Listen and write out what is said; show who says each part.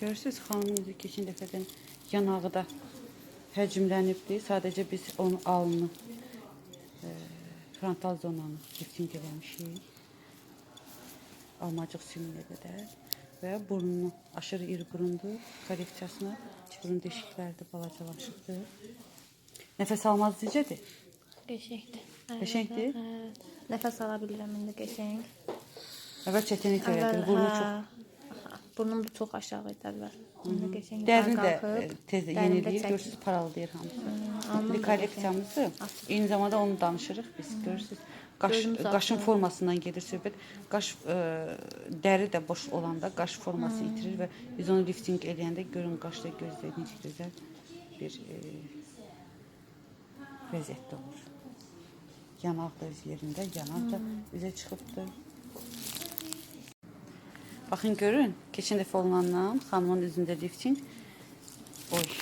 Speaker 1: Görürsüz xanımın üzü keçən dəfədən yanağı da həcmlənibdi. Sadəcə biz onu alnı e, frontal zonanı lifting eləmişik. Almacıq sümüyə qədər və burnunu aşırı iri burundu. Korreksiyasına burun deşikləri də balacalaşıbdı. Nəfəs almaz necədir?
Speaker 2: Qəşəngdir.
Speaker 1: Qəşəngdir?
Speaker 2: Evet. Nəfəs ala bilirəm indi qəşəng.
Speaker 1: Əvvəl çətinlik törədir. Burnu çox
Speaker 2: hə, Burnum da çox aşağı idi əvvəl. İndi qəşəng
Speaker 1: Dərini də e, tez yeniləyir. Görürsüz paraldayır hamısı.
Speaker 2: da
Speaker 1: kolleksiyamızı eyni zamanda onu danışırıq biz. Görürsüz. Qaş,
Speaker 2: Gözüm
Speaker 1: qaşın
Speaker 2: saxlı.
Speaker 1: formasından gedir söhbət. Qaş e, dəri də boş olanda qaş forması itirir və biz onu lifting eləyəndə görün qaşda gözdə necə gözəl bir e, vəziyyətdə olur. Yanaq da öz yerində, yanaq da üzə çıxıbdır. Baxın görün, keçən dəfə olunandan xanımın üzündə lifting. Oy.